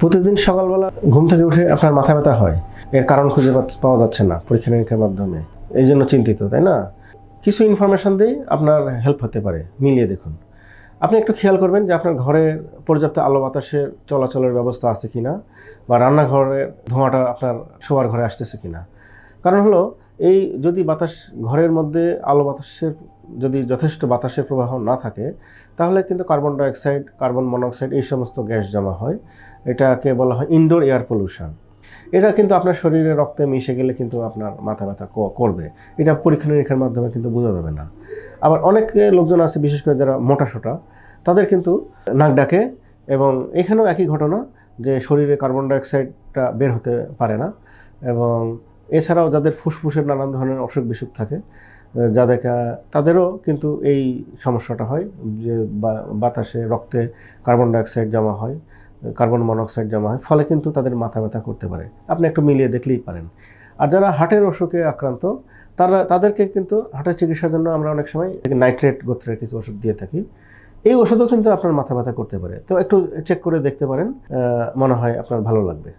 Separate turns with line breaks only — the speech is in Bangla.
প্রতিদিন সকালবেলা ঘুম থেকে উঠে আপনার মাথা ব্যথা হয়। এর কারণ খুঁজে পাওয়া যাচ্ছে না পরীক্ষা নিরীক্ষার মাধ্যমে। এই জন্য চিন্তিত, তাই না? কিছু ইনফরমেশন দিয়ে আপনার হেল্প হতে পারে। মিলিয়ে দেখুন। আপনি একটু খেয়াল করবেন যে আপনার ঘরে পর্যাপ্ত আলো বাতাসের চলাচলের ব্যবস্থা আছে কিনা বা রান্নাঘরের ধোঁয়াটা আপনার শোয়ার ঘরে আসতেছে কিনা। কারণ হলো, এই যদি বাতাস ঘরের মধ্যে আলো বাতাসের যদি যথেষ্ট বাতাসের প্রবাহ না থাকে, তাহলে কিন্তু কার্বন ডাইঅক্সাইড, কার্বন মনোক্সাইড এই সমস্ত গ্যাস জমা হয়। এটাকে বলা হয় ইনডোর এয়ার পলিউশন। এটা কিন্তু আপনার শরীরে রক্তে মিশে গেলে কিন্তু আপনার মাথা ব্যথা করবে। এটা পরীক্ষা নিরীক্ষার মাধ্যমে কিন্তু বোঝা যাবে না। আবার অনেক লোকজন আছে, বিশেষ করে যারা মোটা সোটা তাদের কিন্তু নাক ডাকে এবং এখানেও একই ঘটনা যে শরীরে কার্বন ডাইঅক্সাইডটা বের হতে পারে না এবং এছাড়াও যাদের ফুসফুসের নানান ধরনের অসুখ বিসুখ থাকে যাদেরকে, তাদেরও কিন্তু এই সমস্যাটা হয়, যে বাতাসে রক্তে কার্বন ডাইঅক্সাইড জমা হয় কার্বন মনোক্সাইড জমা হয়, ফলে কিন্তু তাদের মাথা ব্যথা করতে পারে। আপনি একটু মিলিয়ে দেখলেই পারেন। আর যারা হার্টের অসুখে আক্রান্ত, তারা, তাদেরকে কিন্তু হার্টের চিকিৎসার জন্য আমরা অনেক সময় নাইট্রেট গোত্রের কিছু ওষুধ দিয়ে থাকি। এই ওষুধও কিন্তু আপনার মাথা ব্যথা করতে পারে। তো একটু চেক করে দেখতে পারেন মনে হয় আপনার ভালো লাগবে।